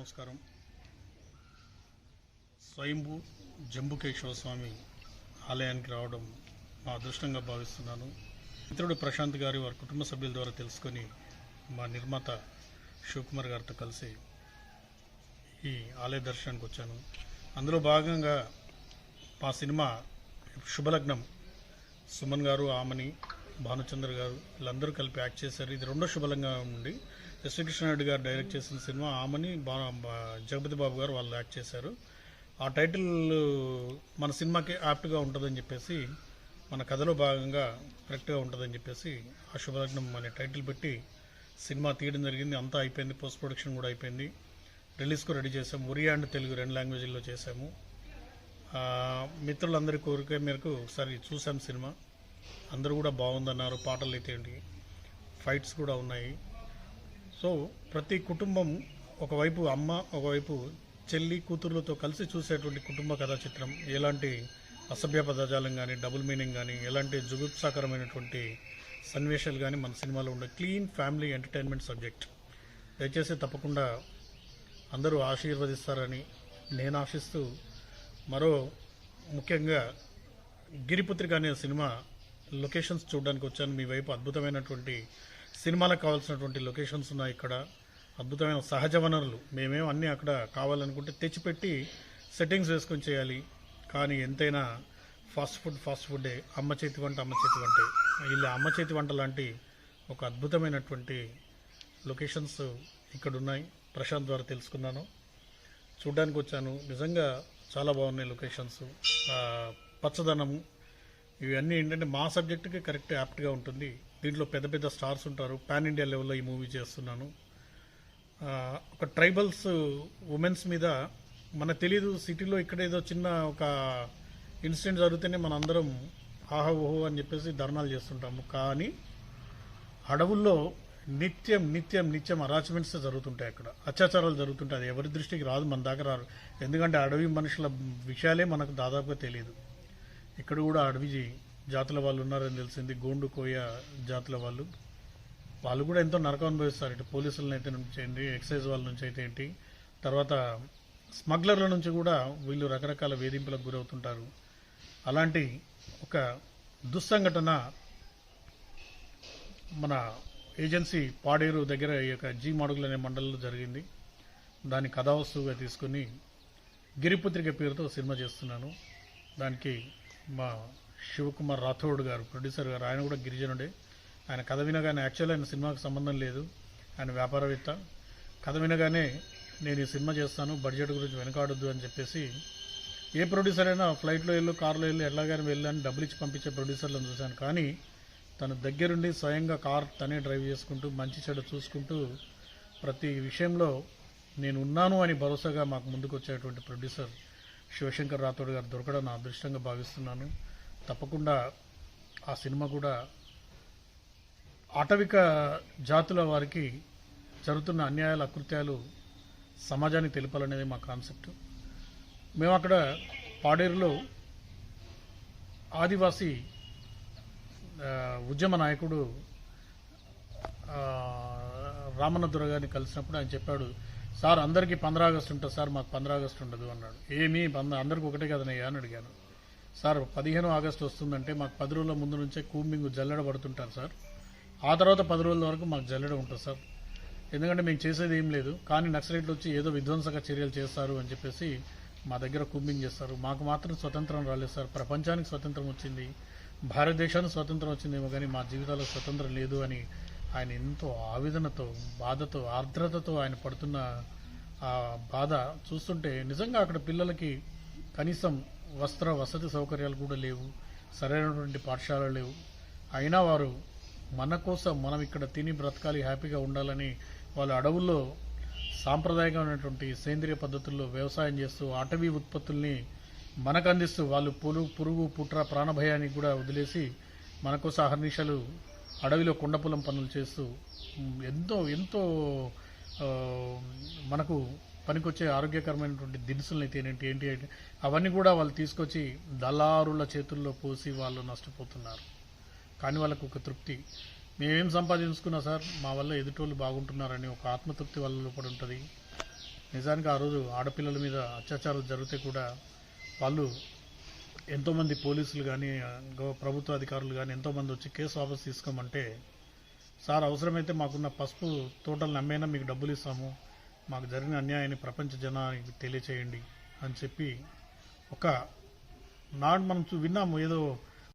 నమస్కారం. స్వయంభూ జంబుకేశ్వర స్వామి ఆలయానికి రావడం మా అదృష్టంగా భావిస్తున్నాను. మిత్రుడు ప్రశాంత్ గారి వారి కుటుంబ సభ్యుల ద్వారా తెలుసుకొని మా నిర్మాత శివకుమార్ గారితో కలిసి ఈ ఆలయ దర్శనానికి వచ్చాను. అందులో భాగంగా మా సినిమా శుభలగ్నం సుమన్ గారు ఆమని భానుచంద్ర గారు వీళ్ళందరూ కలిపి యాక్ట్ చేశారు. ఇది రెండో శుభలంగా ఉండి ఎస్వి గారు డైరెక్ట్ చేసిన సినిమా ఆమని బా జగపతి బాబు గారు వాళ్ళు యాక్ట్ చేశారు. ఆ టైటిల్ మన సినిమాకి యాప్ట్గా ఉంటుందని చెప్పేసి మన కథలో భాగంగా కరెక్ట్గా ఉంటుందని చెప్పేసి ఆ శుభలగ్నం అనే టైటిల్ పెట్టి సినిమా తీయడం జరిగింది. అంతా అయిపోయింది. పోస్ట్ ప్రొడక్షన్ కూడా అయిపోయింది. రిలీజ్కు రెడీ చేసాము ఒరియా అండ్ తెలుగు రెండు లాంగ్వేజ్లో చేసాము మిత్రులందరి కోరిక మేరకు ఒకసారి చూసాం సినిమా. అందరూ కూడా బాగుందన్నారు పాటలు అయితే ఏంటి ఫైట్స్ కూడా ఉన్నాయి. సో ప్రతి కుటుంబం ఒకవైపు అమ్మ ఒకవైపు చెల్లి కూతుర్లతో కలిసి చూసేటువంటి కుటుంబ కథా చిత్రం ఎలాంటి అసభ్య పదజాలం కానీ డబుల్ మీనింగ్ కానీ ఎలాంటి జుగుప్సాకరమైనటువంటి సన్నివేశాలు కానీ మన సినిమాలో ఉండే క్లీన్ ఫ్యామిలీ ఎంటర్టైన్మెంట్ సబ్జెక్ట్ దయచేసి తప్పకుండా అందరూ ఆశీర్వదిస్తారని నేను ఆశిస్తూ మరో ముఖ్యంగా గిరిపుత్రిక అనే సినిమా లొకేషన్స్ చూడడానికి వచ్చాను. మీ వైపు అద్భుతమైనటువంటి సినిమాలకు కావాల్సినటువంటి లొకేషన్స్ ఉన్నాయి ఇక్కడ. అద్భుతమైన సహజ వనరులు. మేమేం అన్నీ అక్కడ కావాలనుకుంటే తెచ్చిపెట్టి సెట్టింగ్స్ వేసుకొని చేయాలి. కానీ ఎంతైనా ఫాస్ట్ ఫుడ్ ఫాస్ట్ ఫుడ్డే అమ్మ చేతి వంట అమ్మ చేతి వంటే. ఇలా అమ్మ చేతి వంట లాంటి ఒక అద్భుతమైనటువంటి లొకేషన్స్ ఇక్కడ ఉన్నాయి ప్రశాంత్ ద్వారా తెలుసుకున్నాను. చూడ్డానికి వచ్చాను. నిజంగా చాలా బాగున్నాయి లొకేషన్స్. పచ్చదనము ఇవన్నీ ఏంటంటే మా సబ్జెక్టుకి కరెక్ట్ యాప్ట్గా ఉంటుంది. దీంట్లో పెద్ద పెద్ద స్టార్స్ ఉంటారు. పాన్ ఇండియా లెవెల్లో ఈ మూవీ చేస్తున్నాను. ఒక ట్రైబల్స్ ఉమెన్స్ మీద మన తెలీదు సిటీలో ఇక్కడ ఏదో చిన్న ఒక ఇన్సిడెంట్ జరిగితేనే మన అందరం ఆహా ఓహో అని చెప్పేసి ధర్నాలు చేస్తుంటాము. కానీ అడవుల్లో నిత్యం నిత్యం నిత్యం అరాచ్మెంట్స్ జరుగుతుంటాయి అక్కడ. అత్యాచారాలు జరుగుతుంటాయి. అది ఎవరి దృష్టికి రాదు మన దాకా రారు ఎందుకంటే అడవి మనుషుల విషయాలే మనకు దాదాపుగా తెలియదు ఇక్కడ కూడా అడవి జాతుల వాళ్ళు ఉన్నారని తెలిసింది. గోండు కోయ జాతుల వాళ్ళు. వాళ్ళు కూడా ఎంతో నరకం అనుభవిస్తారు. ఇటు పోలీసుల అయితే నుంచి ఏంటి ఎక్సైజ్ వాళ్ళ నుంచి అయితే ఏంటి. తర్వాత స్మగ్లర్ల నుంచి కూడా వీళ్ళు రకరకాల వేధింపులకు గురవుతుంటారు. అలాంటి ఒక దుస్సంఘటన మన ఏజెన్సీ పాడేరు దగ్గర ఈ యొక్క జీ మాడుగులు అనే మండలంలో జరిగింది. దాని కథావస్తువుగా తీసుకుని గిరిపుత్రిక పేరుతో సినిమా చేస్తున్నాను. దానికి మా శివకుమార్ రాథోడ్ గారు ప్రొడ్యూసర్ గారు ఆయన కూడా గిరిజనుడే. ఆయన కథ వినగానే యాక్చువల్ ఆయన సినిమాకి సంబంధం లేదు. ఆయన వ్యాపారవేత్త. కథ వినగానే నేను ఈ సినిమా చేస్తాను బడ్జెట్ గురించి వెనకాడొద్దు అని చెప్పేసి ఏ ప్రొడ్యూసర్ అయినా ఫ్లైట్లో వెళ్ళు కార్లో వెళ్ళు ఎట్లాగైనా వెళ్ళని డబ్బులు ఇచ్చి పంపించే ప్రొడ్యూసర్లను చూశాను. కానీ తన దగ్గరుండి స్వయంగా కార్ తనే డ్రైవ్ చేసుకుంటూ మంచి చెడు చూసుకుంటూ ప్రతి విషయంలో నేను ఉన్నాను అని భరోసాగా మాకు ముందుకు వచ్చేటువంటి ప్రొడ్యూసర్ శివశంకర్ రాథోడ్ గారు దొరకడం నా అదృష్టంగా భావిస్తున్నాను. తప్పకుండా ఆ సినిమా కూడా ఆటవిక జాతుల వారికి జరుగుతున్న అన్యాయాల అకృత్యాలు సమాజానికి తెలపాలనేది మా కాన్సెప్ట్. మేము అక్కడ పాడేరులో ఆదివాసీ ఉద్యమ నాయకుడు ఆ, రామన్న గారిని కలిసినప్పుడు ఆయన చెప్పాడు సార్ అందరికీ పంద్ర ఆగస్టు ఉంటుంది సార్ మాకు పంద్ర ఆగస్టు ఉండదు అన్నాడు. ఏమీ పంద అందరికి ఒకటే కదనయ్యా అని అడిగాను. సార్ పదిహేను ఆగస్టు వస్తుందంటే మాకు పది రోజుల ముందు నుంచే కూంబింగ్ జల్లెడ పడుతుంటారు సార్. ఆ తర్వాత పది రోజుల వరకు మాకు జల్లెడ ఉంటుంది సార్. ఎందుకంటే మేము చేసేది ఏం లేదు. కానీ నక్సలైట్లు వచ్చి ఏదో విధ్వంసక చర్యలు చేస్తారు అని చెప్పేసి మా దగ్గర కూంబింగ్ చేస్తారు. మాకు మాత్రం స్వతంత్రం రాలేదు సార్. ప్రపంచానికి స్వతంత్రం వచ్చింది. భారతదేశానికి స్వతంత్రం వచ్చిందేమో కానీ మా జీవితాల్లో స్వతంత్రం లేదు అని ఆయన ఎంతో ఆవేదనతో బాధతో ఆర్ద్రతతో ఆయన పడుతున్న ఆ బాధ చూస్తుంటే నిజంగా అక్కడ పిల్లలకి కనీసం వస్త్ర వసతి సౌకర్యాలు కూడా లేవు సరైనటువంటి పాఠశాలలు లేవు. అయినా వారు మన కోసం మనం ఇక్కడ తిని బ్రతకాలి హ్యాపీగా ఉండాలని వాళ్ళు అడవుల్లో సాంప్రదాయకమైనటువంటి సేంద్రియ పద్ధతుల్లో వ్యవసాయం చేస్తూ అటవీ ఉత్పత్తుల్ని మనకు అందిస్తూ వాళ్ళు పులు పురుగు పుట్ర ప్రాణభయానికి కూడా వదిలేసి మన కోసం అహర్నిశలు అడవిలో కొండపొలం పనులు చేస్తూ ఎంతో ఎంతో మనకు పనికొచ్చే ఆరోగ్యకరమైనటువంటి దినుసులు అయితే ఏంటి ఏంటి ఏంటి అవన్నీ కూడా వాళ్ళు తీసుకొచ్చి దళారుల చేతుల్లో పోసి వాళ్ళు నష్టపోతున్నారు. కానీ వాళ్ళకు ఒక తృప్తి. మేమేం సంపాదించుకున్నా సార్ మా వల్ల ఎదుటోళ్ళు బాగుంటున్నారని ఒక ఆత్మతృప్తి వాళ్ళ లోపల ఉంటుంది. నిజానికి ఆ రోజు ఆడపిల్లల మీద అత్యాచారాలు జరిగితే కూడా వాళ్ళు ఎంతోమంది పోలీసులు కానీ ప్రభుత్వ అధికారులు కానీ ఎంతోమంది వచ్చి కేసు వాపసు తీసుకోమంటే సార్ అవసరమైతే మాకున్న పసుపు తోటలు నమ్మేనా మీకు డబ్బులు ఇస్తాము. మాకు జరిగిన అన్యాయాన్ని ప్రపంచ జనానికి తెలియచేయండి అని చెప్పి ఒక నాడు మనం చూ- విన్నాము. ఏదో